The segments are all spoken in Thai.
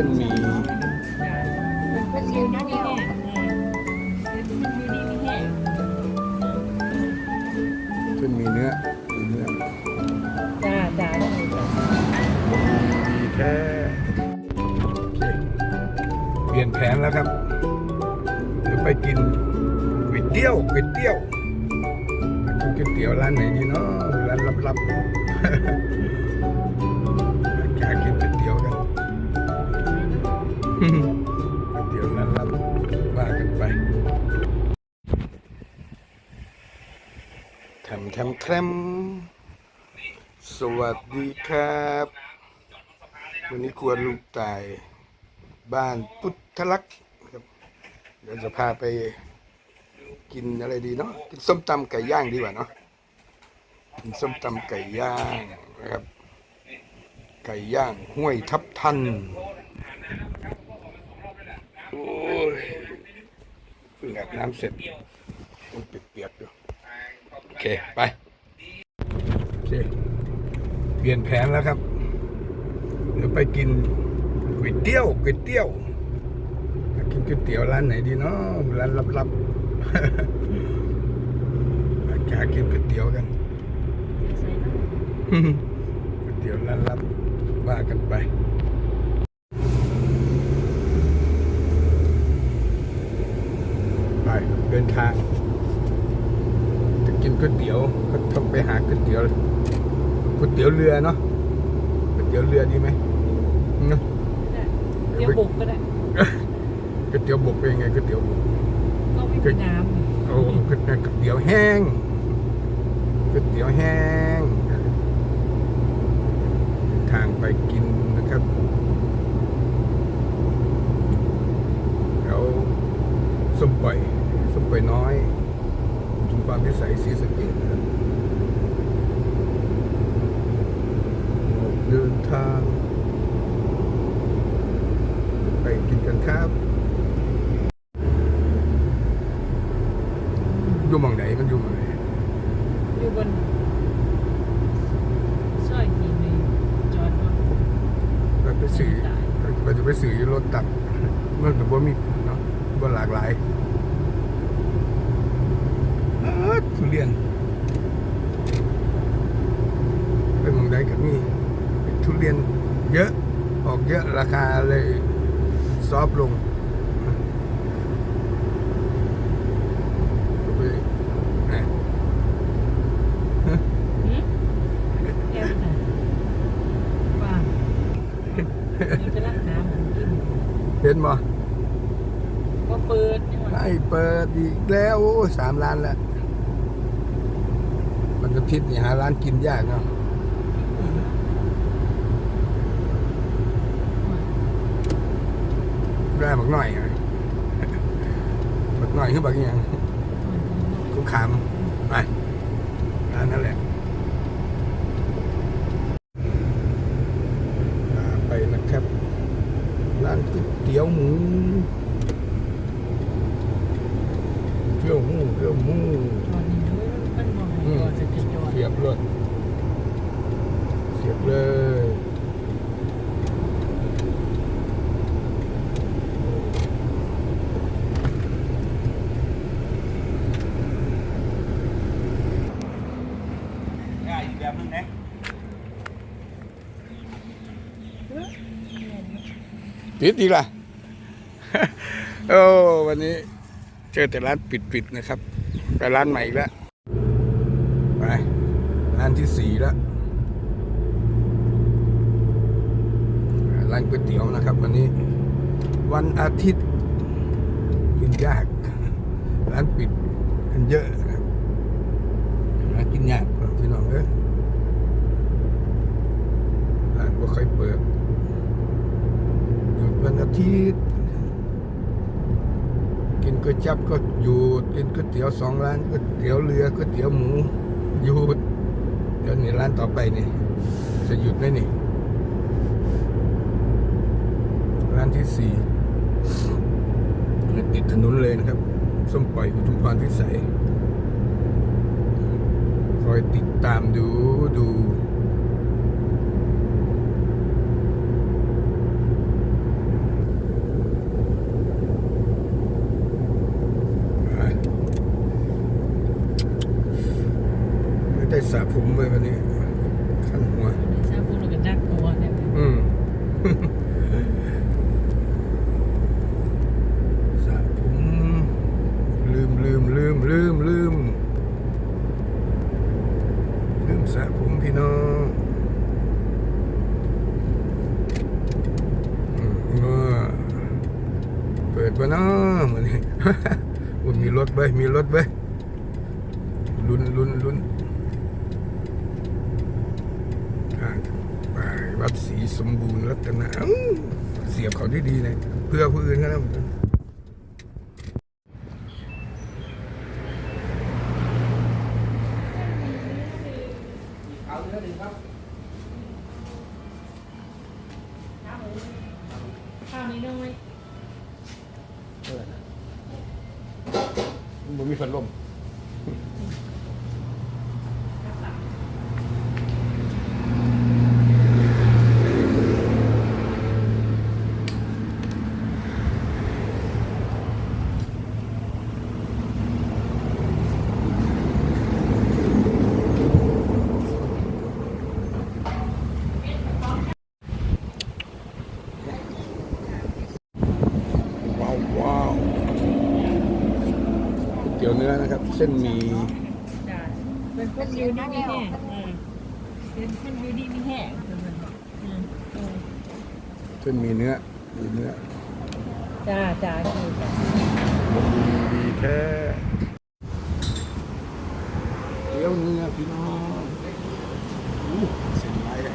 ส้นหมี่เป็นอยู่นี่นี่แห้งเป็นอยู่นี่นี่แห้งเส้นหมี่เนื้อหมี่เนื้อจ้าจ้าต้องมีจ้าดีแท้โอเคเปลี่ยนแผนแล้วครับเดี๋ยวไปกินก๋วยเตี๋ยวก๋วยเตี๋ยวไปกินก๋วยเตี๋ยวร้านไหนดีเนาะร้านลับๆ เตี๋ยวร้นลับว่ากันไปแถมแถมแถมสวัสดีครับ วันนี้ครัวลูกตาย บ้านพุทธลักษ์ครับเดี๋ยวจะพาไปกินอะไรดีเนาะกินส้มตำไก่ย่างดีกว่าเนาะกินส้มตำไก่ย่างนะครับ ไก่ย่างห้วยทับทัน โอ้ย เพิ่งอาบน้ำเสร็จต้องเปียกๆอยู่โอเค ไปโอเคเปลี่ยนแผนแล้วครับ เดี๋ยวไปกินก๋วยเตี๋ยวก๋วยเตี๋ยวไปกินก๋วยเตี๋ยวร้านไหนดีเนาะร้านลับๆอยากกินก๋วยเตี๋ยวกันก๋วยเตี๋ยวร้านลับว่ากันไปไปเดิน ทาง จะกินก๋วยเตี๋ยวก็ต้องไปหาก๋วยเตี๋ยวก๋วยเตี๋ยวเรือเนาะก๋วยเตี๋ยวเรือดีไหมเนาะเดี๋ยวบุกก็ได้ก๋วยเตี๋ยวบกเป็นยังไงก๋วยเตี๋ยวบกก็ไม่เป็นน้โอ้ก๋วยก๋วยเตี๋ยวแห้งก๋วยเตี๋ยวแห้งเดินทางไปกินนะครับแถวส้มปล่อยส้มปล่อยน้อยชุมพรพิสัยศรีสะเกษนะครับออกเดินทาง ไปกินกันครับ อยู่หมองไหนมันอยู่หมองไหนำอยู่บนซอยที่มีจอดรถ เราไปสื่อเราจะ ไปสื่ออยู่รถตัดมันแต่ว่ามีเนาะบ่หลากหลายอ้าวทุเรียนเป็นหมองใดกับนี่ทุเรียนเยอะออกเยอะราคาเลยซอฟต์ลงไปไหน หืมแก้วไหนว่างมันจะรักหาหมูกิน เห็น บ่ก็เปิดนี่หว่าไอ้เปิดอีกแล้วโอ้ยสามล้านแล้วมันอาทิตย์นี่หาร้านกินยากเนาะได้บักหน่อยไงบักหน่อยคือบักอหยังกุ้งขามไปร้านนั่นแหละพาไปนะครับ ร้านก๋วยเตี๋ยวหมูเกี๊ยวหมูเกี๊ยวหมู จอดนี่เลยมันมอง อืม จอดจะจะจอด เสียบเลยเสียบเลย ปิดอีกล่ะ โอ้วันนี้ เจอแต่ร้านปิดๆนะครับ ไปร้านใหม่อีกแล้วไปร้านที่สี่แล้วร้านก๋วยเตี๋ยวนะครับ วันนี้ วันอาทิตย์กินยาก ร้านปิดกันเยอะนะครับหากินยากพี่น้องเอ้ยร้านก็ค่อยเปิดหยุดวันอา ทิตย์กินก๋วยจับก็หยุดกินก๋วยเตี๋ยวสองร้านก๋วยเตี๋ยวเรือก๋วยเตี๋ยวหมูหยุดเดี๋ยวนี่ร้านต่อไปนี่จะหยุดไหมนี่ ร้านที่สี่ติดถนนเลยนะครับ ส้มปล่อยอุทุมพรพิสัยคอยติดตามดูดู ผมไปวันนี้ขันหัว ชาบูเราก็ดักหัวเนี่ย อืม สระผมลืมลืมลืมลืมลืมลืม สระผมพี่น้องอืมว่าเปิดวะนาะเหมือนนี้อุ่นมีรถไปมีรถไปลุ้นลุ้นลุ้นทางไปวัดศรีสมบูรณ์รัตนะเสียบเขาที่ดีเลยเพื่อผู้อื่น ก็แล้วข้าวนี้น้อยมันมีพัดลม ว้าวว้าวก๋วยเตี๋ยวเนื้อนะครับเส้นหมีเป็นคนอยู่นี่มีแห้งเป็นคนอยู่นี่มีแห้งอืมอืมเส้นหมีเนื้อ มีเนื้อ จ้าจ้าคือจ้าดีแท้เตี๋ยวเนื้อพี่น้องเส้นไรเลย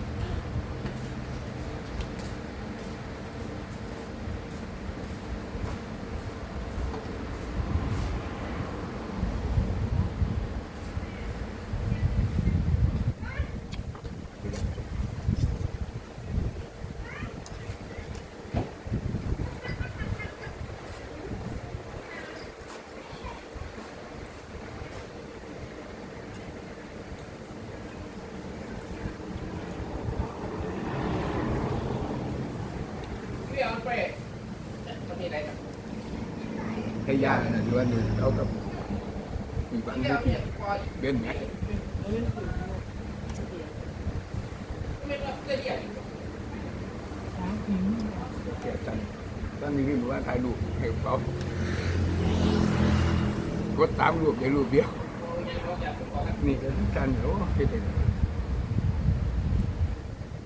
ให้ยากนะที่ว่านี่เอากับมีบางทีเด่นไหมสามถึงแก่จันตอนนี้พี่บอกว่าถ่ายรูปให้เขากดตามรูปได้รูปเดียวนี่ก็กันโอ้เฮ็ดเอง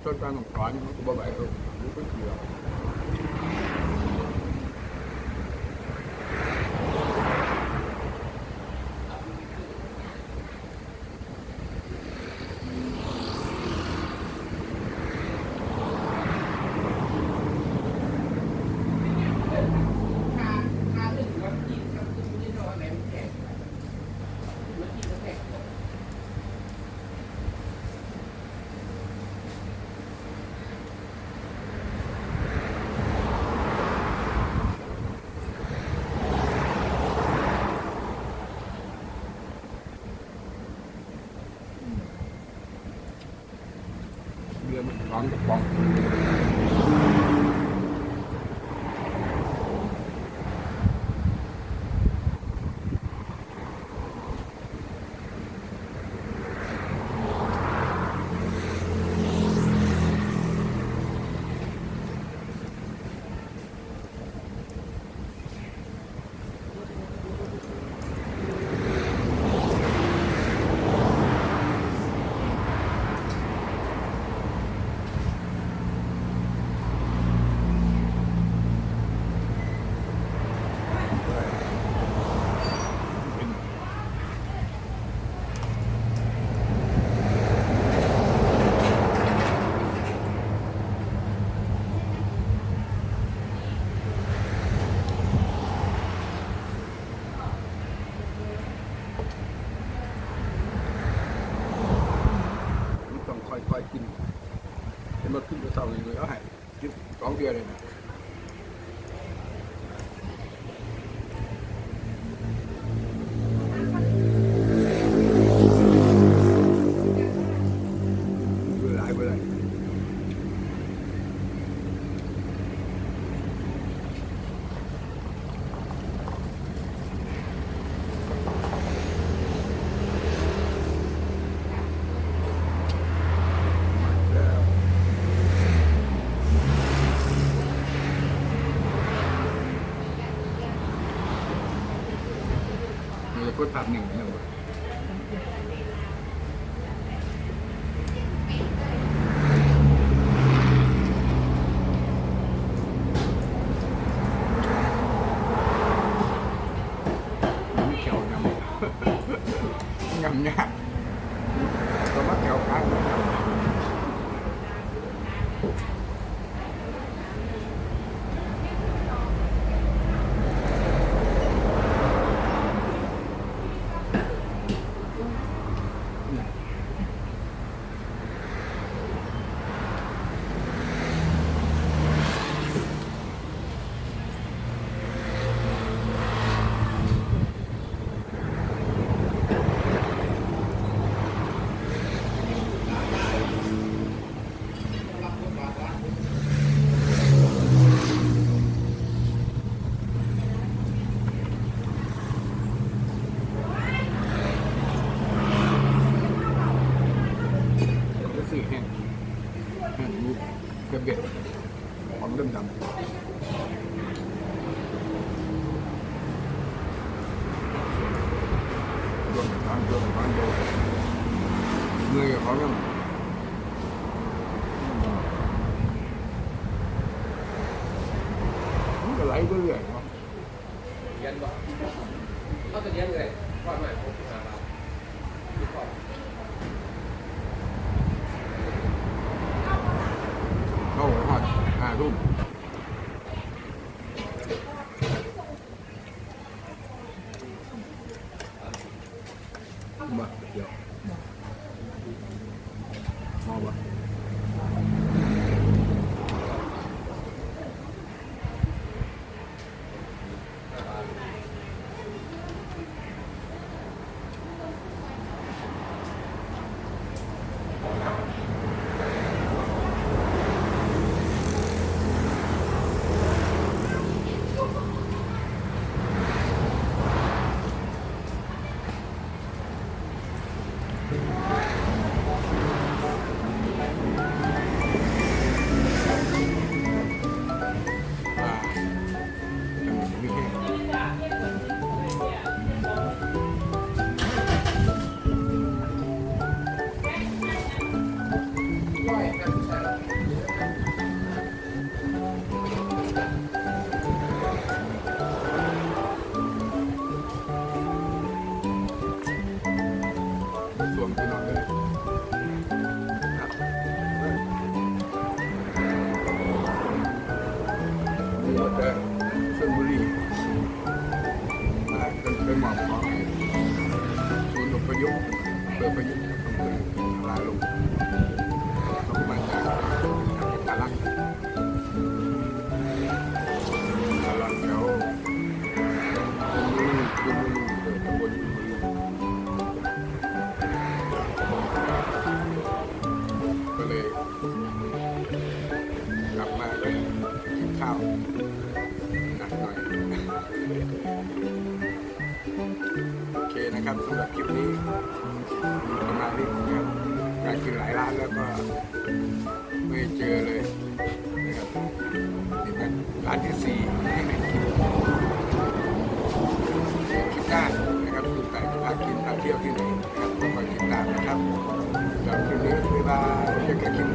ต้นกลางของสอนมันก็บ่ไหวเออรู้ก็คือ กดภาพหนึ่งนะบ่มีแถวยำยำยากก็มาแถวกลางนะ ก็สื่อแห้งแห้งรูปกระเบ็ดของเริ่มดำรวมกับความรวมกับความเร็วเมื่อยกับเขาเริ่มมันก็ไหลไป เรื่อยเนาะเรียนบ่เขาจะเรียนเลยก่อนใหม่ผมหาเราที่ก่อนเข้าหอดห้าทุ่ม นี่หมดเลยชลบุรีมาเป็นเป็นหมอบของศูนย์อพยพเปิดประยุกต์อำเภอลาลุง โอเคนะครับสำหรับคลิปนี้มีประมาณนี้นะครับอยากกินหลายร้านแล้วก็ไม่เจอเลยนะครับนี่เป็นร้านที่สี่ที่ไม่กินคิดหน้านะครับดูแต่พากินพาเที่ยวที่ไหนนะครับก็มาติดตามนะครับสำหรับคลิปนี้บ๊ายบายเจอกันคลิปหน้าครับ